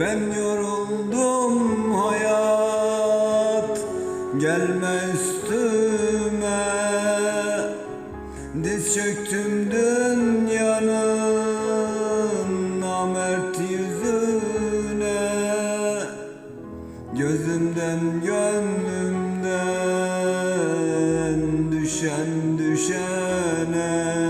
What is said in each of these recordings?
Ben yoruldum hayat Gelme üstüme. Diz çöktüm dünyanın Namert yüzüne. Gözümden gönlümden Düşen düşene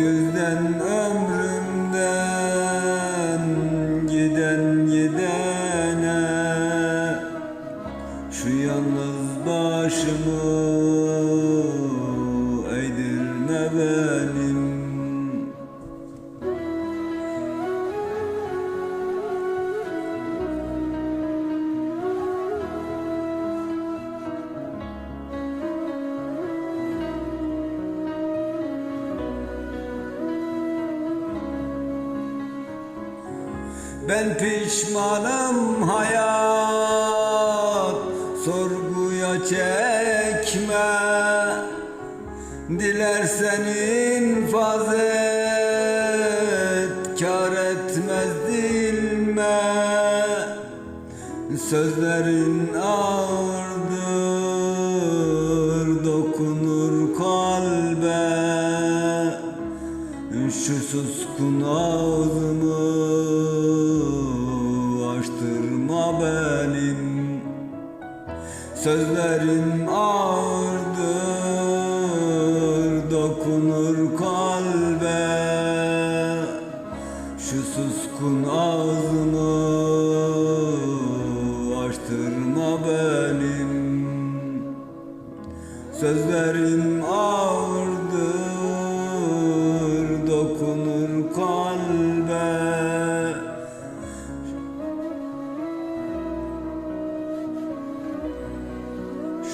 yüzden ömrümden giden gidene. Şu yalnız başımı Ben pişmanım hayat Sorguya çekme. Dilersen infaz et Kar etmez dilme. Sözlerin ağırdır Dokunur kalbe. Şu suskun ağzımı açtırma benim Sözlerim ağırdır dokunur kalbe. Şu suskun ağzımı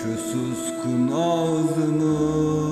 Şu suskun ağzını